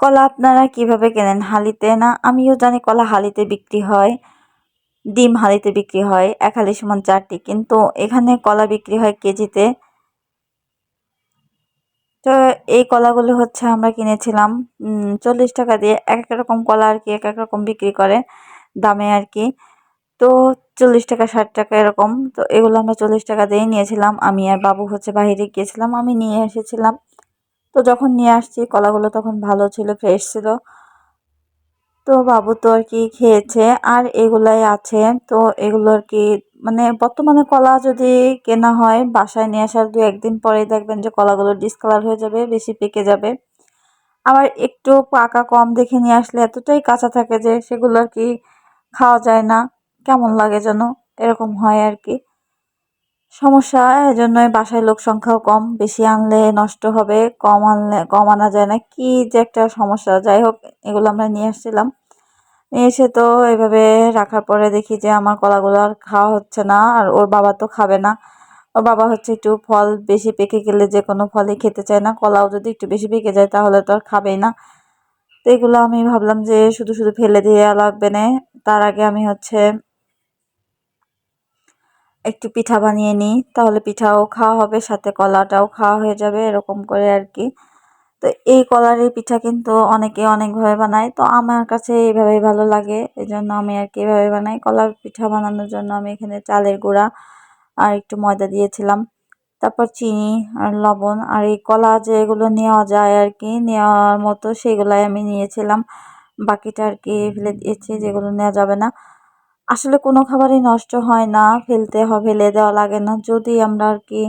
কলা আপনারা কীভাবে কেনেন? হালিতে না, আমিও জানি কলা হালিতে বিক্রি হয়, ডিম হালিতে বিক্রি হয় এক হালি সমান চারটি। কিন্তু এখানে কলা বিক্রি হয় কেজিতে। তো এই কলাগুলো হচ্ছে আমরা কিনেছিলাম চল্লিশ টাকা দিয়ে। এক এক রকম কলা আর কি, এক এক রকম বিক্রি করে দামে আর কি। তো চল্লিশ টাকা, ষাট টাকা এরকম। তো এগুলো আমরা চল্লিশ টাকা দিয়েই নিয়েছিলাম। আমি আর বাবু হচ্ছে বাইরে গিয়েছিলাম। আমি নিয়ে এসেছিলাম। তো যখন নিয়ে আসছি, কলাগুলো তখন ভালো ছিল ফ্রেশ ছিল। তো বাবু তো আর কি খেয়েছে, আর এগুলাই আছে। তো এগুলো আর কি মানে বর্তমানে কলা যদি কেনা হয়, বাসায় নিয়ে আসার দু একদিন পরেই দেখবেন যে কলাগুলো ডিসকালার হয়ে যাবে, বেশি পেকে যাবে। আবার একটু পাকা কম দেখে নিয়ে আসলে এতটাই কাঁচা থাকে যে সেগুলো আর কি খাওয়া যায় না। কেমন লাগে যেন, এরকম হয় আর কি। সমস্যা, এজন্যই বাসায় লোক সংখ্যাও কম। বেশি আনলে নষ্ট হবে, কম আনলে, কম আনা যায় না। কি যে একটা সমস্যা। যাই হোক, এগুলো আমরা নিয়ে আসছিলাম। নিয়ে এসে তো এভাবে রাখার পরে দেখি যে আমার কলাগুলো আর খাওয়া হচ্ছে না, আর ওর বাবা তো খাবে না। ওর বাবা হচ্ছে একটু ফল বেশি পেকে গেলে যে কোনো ফলই খেতে চায় না। কলাও যদি একটু বেশি পেকে যায় তাহলে তো আর খাবেই না। তো এগুলো আমি ভাবলাম যে শুধু শুধু ফেলে দিয়ে লাগবে না। তার আগে আমি হচ্ছে একটু পিঠা বানিয়ে নিই, তাহলে পিঠাও খাওয়া হবে, সাথে কলাটাও খাওয়া হয়ে যাবে, এরকম করে আর কি। তো এই কলার এই পিঠা কিন্তু অনেকে অনেকভাবে বানায়, তো আমার কাছে এইভাবেই ভালো লাগে এই জন্য আমি আর কি এভাবে বানাই। কলার পিঠা বানানোর জন্য আমি এখানে চালের গুঁড়া আর একটু ময়দা দিয়েছিলাম, তারপর চিনি আর লবণ, আর এই কলা যেগুলো নেওয়া যায় আর কি, নেওয়ার মতো সেগুলাই আমি নিয়েছিলাম, বাকিটা আর কি ফেলে দিয়েছি, যেগুলো নেওয়া যাবে না। আসলে কোনো খাবারই নষ্ট হয় না, ফেলতে হবে ফেলে দেওয়া লাগে না। যদি আমরা আর কি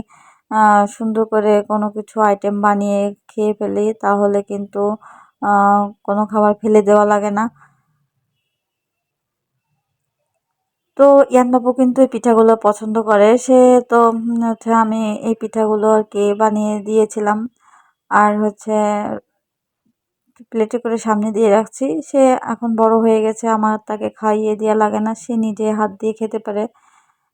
সুন্দর করে কোনো কিছু আইটেম বানিয়ে খেয়ে ফেলি, তাহলে কিন্তু কোনো খাবার ফেলে দেওয়া লাগে না। তো ইয়ানবাবু কিন্তু এই পিঠাগুলো পছন্দ করে। সে তো হচ্ছে আমি এই পিঠাগুলো আর কি বানিয়ে দিয়েছিলাম। আর হচ্ছে প্লেটে করে সামনে দিয়ে রাখছি। সে এখন বড় হয়ে গেছে, আমার তাকে খাইয়ে দেওয়া লাগে না। সে নিজে হাত দিয়ে খেতে পারে,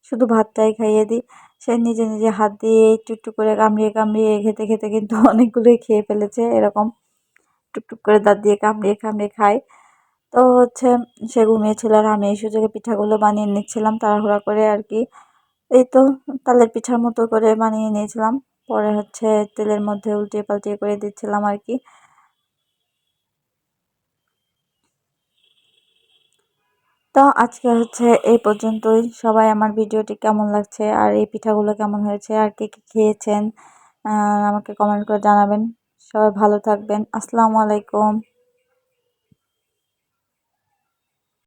শুধু ভাতটাই খাইয়ে দিই। সে নিজে নিজে হাত দিয়ে একটু একটু করে কামড়িয়ে কামড়িয়ে খেতে খেতে কিন্তু অনেকগুলোই খেয়ে ফেলেছে, এরকম টুকটুক করে দাঁত দিয়ে কামড়িয়ে কামড়িয়ে খায়। তো হচ্ছে সে ঘুমিয়েছিল আর আমি এই সুযোগে পিঠাগুলো বানিয়ে নিচ্ছিলাম তাড়াহুড়া করে আর কি। এই তো তালের পিঠার মতো করে বানিয়ে নিয়েছিলাম, পরে হচ্ছে তেলের মধ্যে উল্টিয়ে পাল্টিয়ে করে দিচ্ছিলাম আর কি। তো আজকে হচ্ছে এই পর্যন্তই। সবাই আমার ভিডিওটি কেমন লাগছে আর এই পিঠাগুলো কেমন হয়েছে আর কে কী খেয়েছেন আমাকে কমেন্ট করে জানাবেন। সবাই ভালো থাকবেন। আসসালামু আলাইকুম।